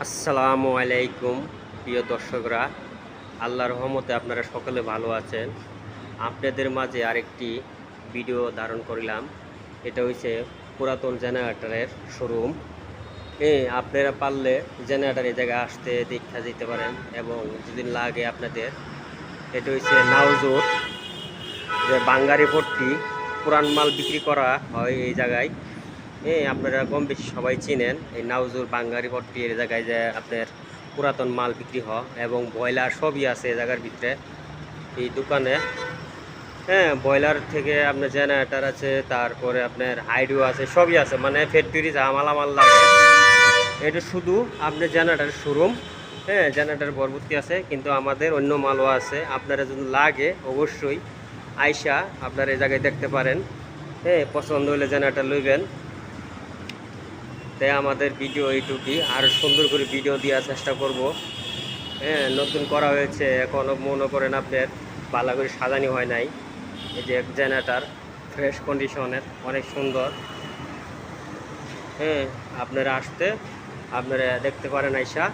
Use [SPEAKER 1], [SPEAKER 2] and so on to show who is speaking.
[SPEAKER 1] আসসালামু আলাইকুম, প্রিয় দর্শকরা। আল্লাহর রহমতে আপনারা সকলে ভালো আছেন। আপনাদের মাঝে আরেকটি ভিডিও ধারণ করিলাম। এটা হচ্ছে পুরাতন জেনারেটারের শোরুম। এ, আপনারা পারলে জেনারেটর এই জায়গায় আসতে, দেখা যেতে পারেন এবং যদি লাগে আপনাদের, এটা হচ্ছে নাউজোর যে বাঙ্গারি ভর্তি পুরান মাল বিক্রি করা হয় এই জায়গায়। এই আপনারা কম বেশি সবাই চিনেন, এই নাউজুর বাঙ্গারি ভর্তি এই জায়গায় যে আপনার পুরাতন মাল বিক্রি হয় এবং ব্রয়লার সবই আছে এই জায়গার ভিতরে, এই দোকানে। হ্যাঁ ব্রয়লার থেকে আপনার জেনারেটার আছে, তারপরে আপনার হাইডিও আছে, সবই আছে মানে ফ্যাক্টরি যা মালামাল লাগে। এটা শুধু আপনার জেনারেটার শোরুম হ্যাঁ জেনারেটার পরবর্তী আছে, কিন্তু আমাদের অন্য মালও আছে, আপনারা যদি লাগে অবশ্যই আইসা আপনারা এই জায়গায় দেখতে পারেন। হ্যাঁ পছন্দ হলে জেনারেটার লইবেন। তাই আমাদের ভিডিও এইটুকুই। আর সুন্দর করে ভিডিও দেওয়ার চেষ্টা করব। হ্যাঁ নতুন করা হয়েছে এখনও মনে করেন আপনার ভালো করে সাজানি হয় নাই। এই যে জেনারেটার ফ্রেশ কন্ডিশনের অনেক সুন্দর। হ্যাঁ আপনারা আসতে, আপনারা দেখতে পারেন আইসা।